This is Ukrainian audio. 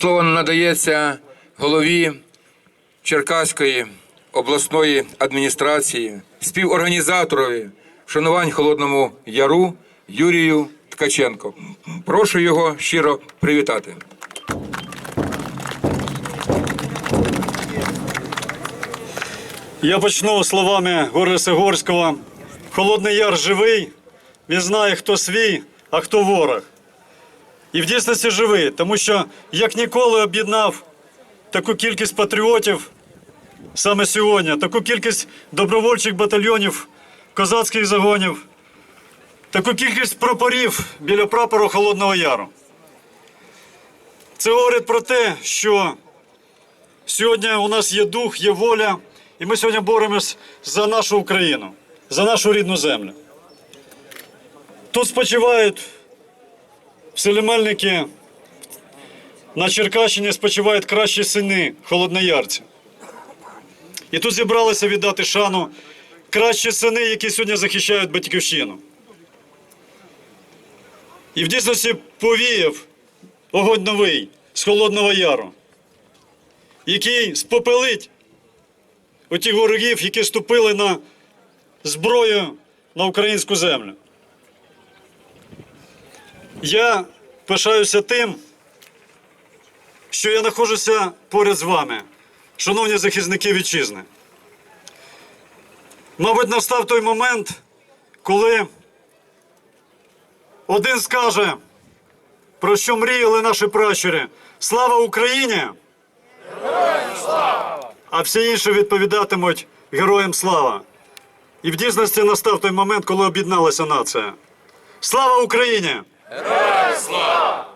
Слово надається голові Черкаської обласної адміністрації, співорганізаторові вшанувань Холодному Яру Юрію Ткаченко. Прошу його щиро привітати. Я почну словами Гориса Горського. Холодний Яр живий, він знає, хто свій, а хто ворог. І в дійсності живий, тому що як ніколи об'єднав таку кількість патріотів саме сьогодні, таку кількість добровольчих батальйонів, козацьких загонів, таку кількість прапорів біля прапору Холодного Яру. Це говорить про те, що Сьогодні у нас є дух, є воля, і ми сьогодні боремось за нашу Україну, за нашу рідну землю. Тут спочивають в селі Мельники, на Черкащині спочивають кращі сини холодноярці. І тут зібралися віддати шану кращі сини, які сьогодні захищають батьківщину. І в дійсності повіяв огонь новий з Холодного Яру який спопелить отих ворогів, які ступили на зброю на українську землю. Я пишаюся тим, що я знаходжуся поряд з вами, шановні захисники вітчизни. Мабуть, настав той момент, коли один скаже, про що мріяли наші пращури. Слава Україні! а всі інші відповідатимуть героям слава. І в дійсності настав той момент, коли об'єдналася нація. Слава Україні! Слава!